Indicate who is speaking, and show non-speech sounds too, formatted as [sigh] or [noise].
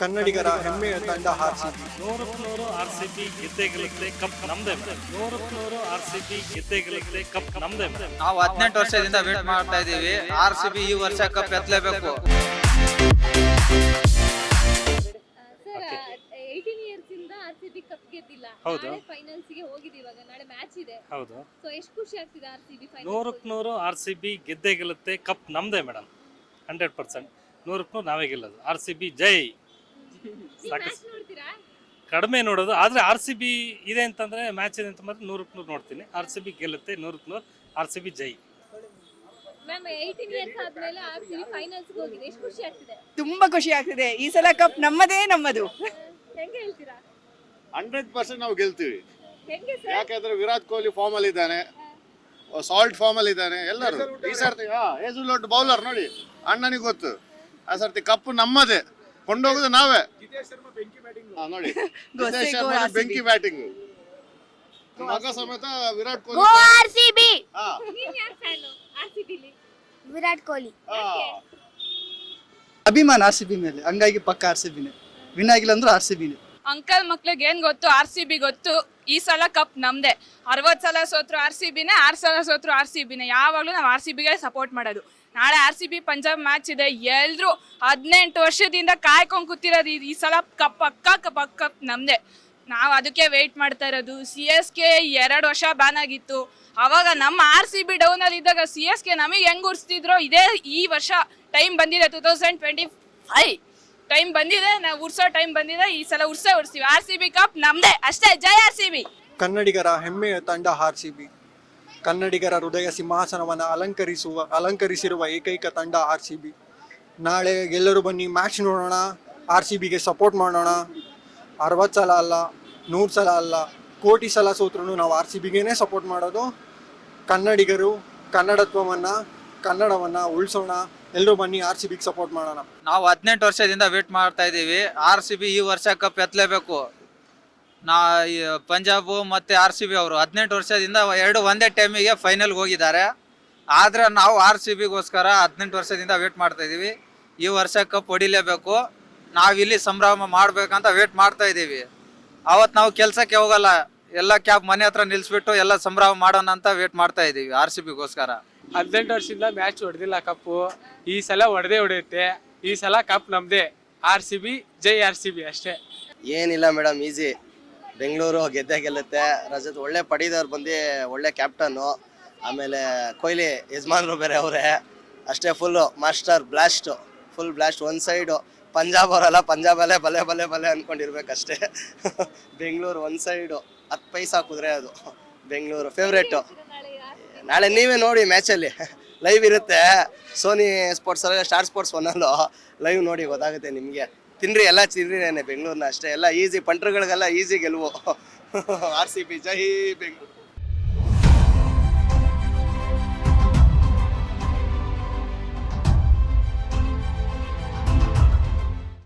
Speaker 1: ಕನ್ನಡಿಗರ ಹೆಮ್ಮೆಯ ತಂಡ ಬಿ
Speaker 2: ನೂರಕ್ಕೆ ನೂರು ಆರ್ ಸಿ ಬಿ ಗೆದ್ದೆ ಗೆಲ್ಲುತ್ತೆ ಕಪ್ ನಮ್ದೇ ಮೇಡಮ್ ನೂರಕ್ಕೆ ನೂರು ಆರ್ ಸಿ ಬಿ ಗೆದ್ದೇ ಗೆಲ್ಲುತ್ತೆ ಕಪ್ ನಮ್ದೇ
Speaker 3: ನಾವು ಹದಿನೆಂಟು ವರ್ಷದಿಂದ ವೇಟ್ ಮಾಡ್ತಾ ಇದ್ದೀವಿ. ಆರ್ ಸಿ ಬಿ ಈ ವರ್ಷ ಕಪ್ ಎತ್ತಲೇಬೇಕು.
Speaker 4: ಸರ್ ಏಯ್ಟೀನ್ ಇಯರ್ಸ್ ಇಂದ ಆರ್ ಕಪ್ ಗೆದ್ದಿಲ್ಲ.
Speaker 2: ಹೌದು.
Speaker 4: ಫೈನಲ್ಸ್ಗೆ ಹೋಗಿದೆ ಇವಾಗ ನಾಳೆ ಮ್ಯಾಚ್ ಇದೆ.
Speaker 2: ಹೌದು.
Speaker 4: ಸೊ ಎಷ್ಟು ಖುಷಿ ಆಗ್ತಿದೆ ಆರ್ ಸಿ ಬಿ
Speaker 2: ನೂರಕ್ಕೆ ನೂರು ಆರ್ ಸಿ ಬಿ ಗೆದ್ದೆ ಗೆಲ್ಲುತ್ತೆ ಕಪ್ ನಮ್ದೇ ಮೇಡಮ್. Hundred percent. ನೂರಕ್ಕೆ ನೂರು ನಾವೇ ಗೆಲ್ಲೋದು. ಆರ್ ಸಿ ಬಿ ಜೈ. ಸಾಕು
Speaker 4: ಮ್ಯಾಚ್ ನೋಡ್ತೀರಾ?
Speaker 2: ಕಡಿಮೆ ನೋಡೋದು ಆದರೆ ಆರ್ ಸಿ ಬಿ ಇದೆ ಅಂತಂದ್ರೆ ಮ್ಯಾಚ್ ಇದೆ ಅಂತಂದ್ರೆ ಮಾತ್ರ ನೂರಕ್ಕೆ ನೂರು ನೋಡ್ತೀನಿ. ಆರ್ ಸಿ ಬಿ ಗೆಲ್ಲುತ್ತೆ ನೂರಕ್ಕೆ ನೂರು ಆರ್ ಸಿ ಬಿ ಜೈ.
Speaker 4: ಮ್ಯಾಮ್ ಏಯ್ಟೀನ್ ಇಯರ್ಸ್ ಆದ್ಮೇಲೆ ಆರ್ ಸಿ ಬಿ ಹೋಗಿದೆ. ಎಷ್ಟು ಖುಷಿ ಆಗ್ತಿದೆ?
Speaker 5: ತುಂಬಾ ಖುಷಿ ಆಗ್ತಿದೆ. ಈ ಸಲ ಕಪ್ ನಮ್ಮದೇ ನಮ್ಮದು.
Speaker 4: ಹೆಂಗೆ ಹೇಳ್ತೀರಾ?
Speaker 6: ಹಂಡ್ರೆಡ್ ಪರ್ಸೆಂಟ್ ನಾವು ಗೆಲ್ತೀವಿ.
Speaker 4: ಹೆಂಗೆ ಸರ್?
Speaker 6: ಯಾಕಂದ್ರೆ ವಿರಾಟ್ ಕೊಹ್ಲಿ ಫಾರ್ಮ್ ಅಲ್ಲಿ ಇದ್ದಾನೆ. ಸಾಲ್ಟ್ ಫಾರ್ಮ್ ಅಲ್ಲಿ ಇದ್ದಾನೆ. ಎಲ್ಲರೂ. ಈ ಸರ್ತಿ ಬೌಲರ್ ನೋಡಿ. ಅಣ್ಣನಿಗೆ ಗೊತ್ತು. ಆ ಸರ್ತಿ ಕಪ್ ನಮ್ಮದೇ. ಕೊಂಡೋಗುದು ನಾವೇ. ಹಾ, ನೋಡಿ. [laughs]
Speaker 5: ಗೋ RCB.
Speaker 6: ಬೆಂಕಿ ಬ್ಯಾಟಿಂಗ್. ಮಗ ಸಮೇತ Virat Kohli.
Speaker 7: R C B.
Speaker 6: ಹಾ.
Speaker 4: ನೀವ್ ಯಾರ್ ಫ್ಯಾನ್ ಆರ್ ಸಿ ಬಿಲಿ
Speaker 7: ವಿರಾಟ್ ಕೊಹ್ಲಿ.
Speaker 6: ಹಾ.
Speaker 1: ಅಭಿಮಾನ ಆರ್ ಸಿ ಬಿ ಮೇಲೆ. ಹಂಗಾಗಿ ಪಕ್ಕ ಆರ್ ಸಿ ಬಿನೇ ವಿನ್ ಆಗಿಲ್ಲ ಅಂದ್ರೆ ಆರ್ ಸಿ ಬಿನೇ
Speaker 5: ಅಂಕಲ್ ಮಕ್ಳಿಗೆ ಏನ್ ಗೊತ್ತು? ಆರ್ ಸಿ ಬಿ ಗೊತ್ತು. ಈ ಸಲ ಕಪ್ ನಮ್ದೆ. ಅರವತ್ ಸಲ ಸೋತ್ರು ಆರ್ ಸಿ ಬಿನೇ ಆರ್ ಸಲ ಸೋತ್ರು ಆರ್ ಸಿ ಬಿನೇ ಯಾವಾಗಲೂ ನಾವು ಆರ್ ಸಿ ಬಿಗೆ ಸಪೋರ್ಟ್ ಮಾಡೋದು. ನಾಳೆ R C B Punjab match ಇದೆ. ಎಲ್ರು ಹದಿನೆಂಟು ವರ್ಷದಿಂದ ಕಾಯ್ಕೊಂಡು ಕೂತಿರೋದು ಈ- ಸಲ ಕಪ್ ಪಕ್ಕ ಕಪ್ ಕಪ್ ನಮ್ದೇ. ನಾವು ಅದಕ್ಕೆ ವೆಯ್ಟ್ ಮಾಡ್ತಾ ಇರೋದು. ಸಿ ಎಸ್ ಕೆ ಎರಡು ವರ್ಷ ಬ್ಯಾನ್ ಆಗಿತ್ತು. ಅವಾಗ ನಮ್ಮ ಆರ್ ಸಿ ಬಿ ಡೌನ್ ಅಲ್ಲಿ ಇದ್ದಾಗ ಸಿ ಎಸ್ ಕೆ ನಮಗೆ ಹೆಂಗ್ ಉರ್ಸ್ತಿದ್ರು ಇದೇ ಈ ವರ್ಷ ಟೈಮ್ ಬಂದಿದೆ. Two thousand twenty five time ಬಂದಿದೆ ನಾವು ಉರ್ಸೋ ಟೈಮ್ ಬಂದಿದೆ, ಈ ಸಲ ಉರ್ಸೇ ಉರ್ಸ್ತೀವಿ. ಆರ್ ಸಿ ಬಿ ಕಪ್ ನಮ್ದೇ, ಅಷ್ಟೇ ಜಯ ಆರ್ ಸಿ ಬಿ
Speaker 1: ಕನ್ನಡಿಗರ ಹೆಮ್ಮೆಯ ತಂಡ ಆರ್ ಸಿ ಬಿ ಕನ್ನಡಿಗರ ಹೃದಯ ಸಿಂಹಾಸನವನ್ನು ಅಲಂಕರಿಸುವ, ಅಲಂಕರಿಸಿರುವ ಏಕೈಕ ತಂಡ ಆರ್ ಸಿ ಬಿ ನಾಳೆ ಎಲ್ಲರೂ ಬನ್ನಿ ಮ್ಯಾಚ್ ನೋಡೋಣ ಆರ್ ಸಿ ಬಿಗೆ ಸಪೋರ್ಟ್ ಮಾಡೋಣ. ಅರವತ್ತು ಸಲ ಅಲ್ಲ, ನೂರು ಸಲ ಅಲ್ಲ, ಕೋಟಿ ಸಲ ಸೋತ್ರೂ ನಾವು ಆರ್ ಸಿ ಬಿಗೇನೆ ಸಪೋರ್ಟ್ ಮಾಡೋದು. ಕನ್ನಡಿಗರು, ಕನ್ನಡತ್ವವನ್ನು ಕನ್ನಡವನ್ನು ಉಳಿಸೋಣ ಎಲ್ಲರೂ ಬನ್ನಿ ಆರ್ ಸಿ ಬಿಗೆ ಸಪೋರ್ಟ್ ಮಾಡೋಣ.
Speaker 3: ನಾವು ಹದಿನೆಂಟು ವರ್ಷದಿಂದ ವೇಟ್ ಮಾಡ್ತಾ ಇದ್ದೀವಿ. ಆರ್ ಸಿ ಬಿ ಈ ವರ್ಷ ಕಪ್ ಎತ್ತಲೇಬೇಕು. ನಾ ಈ ಪಂಜಾಬ್ ಮತ್ತೆ ಆರ್ ಸಿ ಬಿ ಅವರು ಹದಿನೆಂಟು ವರ್ಷದಿಂದ ಎರಡು ಒಂದೇ ಟೈಮಿಗೆ ಫೈನಲ್ಗೆ ಹೋಗಿದ್ದಾರೆ. ಆದ್ರೆ ನಾವು ಆರ್ ಸಿ ಬಿಗೋಸ್ಕರ ಹದಿನೆಂಟು ವರ್ಷದಿಂದ ವೇಟ್ ಮಾಡ್ತಾ ಇದೀವಿ ಈ ವರ್ಷ ಕಪ್ ಹೊಡಿಲೇಬೇಕು. ನಾವಿಲ್ಲಿ ಸಂಭ್ರಮ ಮಾಡಬೇಕಂತ ವೇಟ್ ಮಾಡ್ತಾ ಇದೀವಿ ಅವತ್ತು ನಾವು ಕೆಲಸಕ್ಕೆ ಹೋಗಲ್ಲ. ಎಲ್ಲ ಕ್ಯಾಬ್ ಮನೆ ಹತ್ರ ನಿಲ್ಲಿಸ್ಬಿಟ್ಟು ಎಲ್ಲ ಸಂಭ್ರಮ ಮಾಡೋಣ ಅಂತ ವೇಟ್ ಮಾಡ್ತಾ ಇದೀವಿ ಆರ್ ಸಿ ಬಿಗೋಸ್ಕರ
Speaker 8: ಹದಿನೆಂಟು ವರ್ಷದಿಂದ ಮ್ಯಾಚ್ ಹೊಡೆದಿಲ್ಲ ಕಪ್ಪು ಈ ಸಲ ಹೊಡೆದೇ ಹೊಡೆಯುತ್ತೆ. ಈ ಸಲ ಕಪ್ ನಮ್ದೇ. R C B R C B B ಅಷ್ಟೇ.
Speaker 9: ಏನಿಲ್ಲ ಮೇಡಮ್ ಈಸಿ ಬೆಂಗಳೂರು ಗೆದ್ದೆ ಗೆಲ್ಲುತ್ತೆ. ರಜತ್ ಒಳ್ಳೆ ಪಡೀದವ್ರು ಬಂದು ಒಳ್ಳೆ ಕ್ಯಾಪ್ಟನ್ನು ಆಮೇಲೆ ಕೊಹ್ಲಿ ಯಜಮಾನ್ರು ಬೇರೆ ಅವರೇ. ಅಷ್ಟೇ full master blast full blast ಒಂದು ಸೈಡು ಪಂಜಾಬ್ ಅವರಲ್ಲ ಪಂಜಾಬಲ್ಲೇ ಬಲೆ ಬಲೆ ಬಲೆ ಅಂದ್ಕೊಂಡಿರ್ಬೇಕಷ್ಟೇ ಬೆಂಗಳೂರು ಒಂದು ಸೈಡು ಹತ್ತು ಪೈಸಾ ಕುದುರೆ ಅದು. ಬೆಂಗಳೂರು ಫೇವ್ರೇಟು
Speaker 4: ನಾಳೆ
Speaker 9: ನೀವೇ ನೋಡಿ ಮ್ಯಾಚಲ್ಲಿ ಲೈವ್ ಇರುತ್ತೆ. ಸೋನಿ ಸ್ಪೋರ್ಟ್ಸ್ ಅಲ್ಲ ಸ್ಟಾರ್ ಸ್ಪೋರ್ಟ್ಸ್ ಒನ್ನಲ್ಲೂ ಲೈವ್ ನೋಡಿ ಗೊತ್ತಾಗುತ್ತೆ ನಿಮಗೆ. ತಿನ್ರಿ ಎಲ್ಲ ತಿನ್ರಿನೇ ಬೆಂಗಳೂರಿನ ಅಷ್ಟೇ. ಎಲ್ಲ ಈಸಿ ಪಂಟ್ರುಗಳಿಗೆಲ್ಲ ಈಸಿ ಗೆಲುವು. ಆರ್ [laughs] ಸಿ ಬಿ ಜೈ ಬೆಂಗಳೂರು.